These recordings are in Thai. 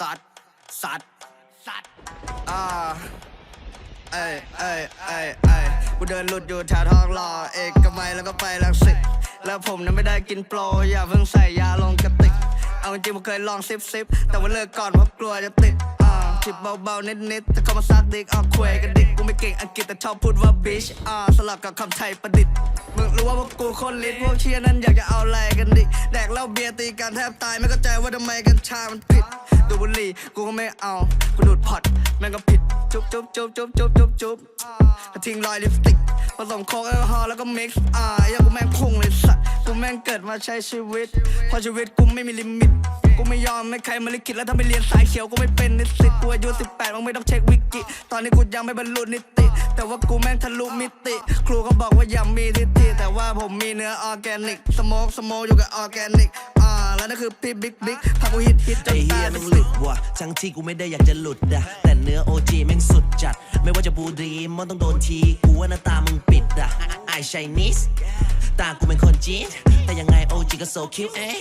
สัตว์สัตว์สัตว์อ่าเอ้ยเอ้ยเอ้ยเอ้ยกูเดินหลุดอยู่แถวทองหล่อเอกมัยแล้วก็ไปลังสิตแล้วผมนั้นไม่ได้กินโปรอย่าเพิ่งใส่ยาลงกระติก เอาจริงๆผมเคยลองซิปซิปแต่ว่าเลิกก่อนเพราะกลัวจะติดอ่า จิบเบาๆเนิดๆแต่เขามาซักดิกเอาคุยกันดิกกูไม่เก่งอังกฤษแต่ชอบพูดว่า bitch อ่าสลับกับคำไทยประดิษฐ์มึงรู้ว่าพวกกูคนลิ้นพวกเชียนั้นอยากจะเอาอะไรกันดิแดกเหล้าเบียร์ตีกันแทบตายไม่เข้าใจว่าทำไมกัญชามันผิดดูบุหรี่กูก็ไม่เอากูดูดพอตแม่งก็ผิดจุ๊บจุ๊บจุ๊บจุ๊บจุ๊บจุ๊บจุ๊บกระทิ้งรอยลิปสติกผสมโค้กแอลกอฮอล์แล้วก็มิกซ์อ่าอย่ากูแม่งพุ่งเลยสัตว์กูแม่งเกิดมาใช้ชีวิตเพราะชีวิตกูไม่มีลิมิต กูไม่ยอมไม่ใครมาลิขิตแล้วถ้าไม่เรียนสายเขียวกูไม่เป็นนิสิตกูอายุ18มึงไม่ต้องเช็ควิกิตอนนี้กูยังไม่บรรลุนิติ แต่ว่ากูแม่งทะลุมิติ ครูเขาบอกว่ายังมีทิฏฐิแต่ว่าผมมีเนื้อออร์แกนิก สโมกสโมกอยู่กับออร์แกนิกอ่าแล้วนั่นคือพี่บิ๊กบิ๊กพากูฮิตฮิตจนไอ้เฮีตายยมึเป็นงหสิลุบดว่ะทั้งที่กูไม่ได้อยากจะหลุดอะแต่เนื้อโอจีแม่งสุดจัด ไม่ว่าจะบูดรีมมันต้องโดนที กูว่าหน้าตามึงปิดอะไอชายนิส ตากูเป็นคนจีนแต่ยังไงโอจีก็โซคิวเอ๊ะ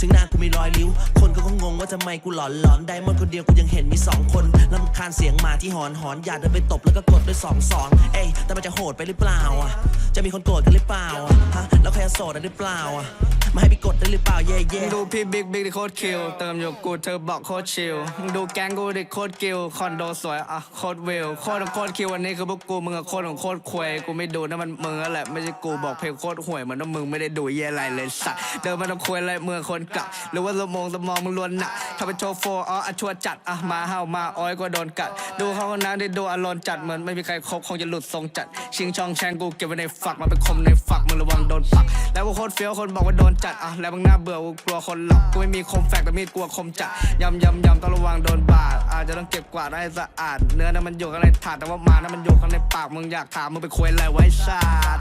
ถึงหน้ากูมีรอยริ้ว คนก็คงงงว่าทำไมกูหลอนหลอนได้มอนคนเดียวกูยังเห็นมีสองคนลำคาญเสียงหมาที่หอนหอนอยากเดินไปตบแล้วก็กดด้วยสองสองเอ้ยแต่มันจะโหดไปหรือเปล่าอะจะมีคนโกรธกันหรือเปล่าอะฮะแล้วใครจะโสดหรือเปล่าอะ มาให้พี่กดได้หรือเปล่าเย่เย่มึงดูพี่บิ๊กบิ๊กดิโคตรคิวเติมอยู่กูเธอบอกโคตรชิลมึงดูแก๊งกูดิโคตรกิลคอนโดสวยอะโคตรวิวโคตรโคตรคิววันนี้คือพวกกูมึงอะโคตรของโคตรควยกูไม่ดูนะมันมึงแหละไม่ใช่กูบอกเพลงโคตรห่วยเหมือนว่ามึงไม่ได้ดูเย่อะไรเลยสัตว์เดินมาต้องควยอะไรเมื่อคนกลับหรือว่าสมองสมองมึงล้วนหนักถ้าเป็นโชว์โฟร์อ๋ออชัวจัดอะมาเห่ามาอ้อยก็โดนกัด ดูเขาคนนั้นได้ดูอารมณ์จัดเหมือนไม่มีใครครบคงจะหลุดทรงจัด ชิงช่องแชงกูเก็บไว้ในฝักมาเป็นคมในฝักมึงระวังโดนปัก แล้วกูโคตรเฟี้ยวคนบอกว่าโดนจัดอะแล้วบางหน้าเบื่อกูกลัวคนหลอกกูไม่มีคมแฝกแต่มีดกลัวคมจัดยำยำยำต้องระวังโดนบาดอาจจะต้องเก็บกวาดให้สะอาด เนื้อนั้นมันอยู่ข้างในถาดแต่ว่ามานั้นมันอยู่ข้างในปากมึงอยากถามมึงไปคุยอะไรไว้ชาด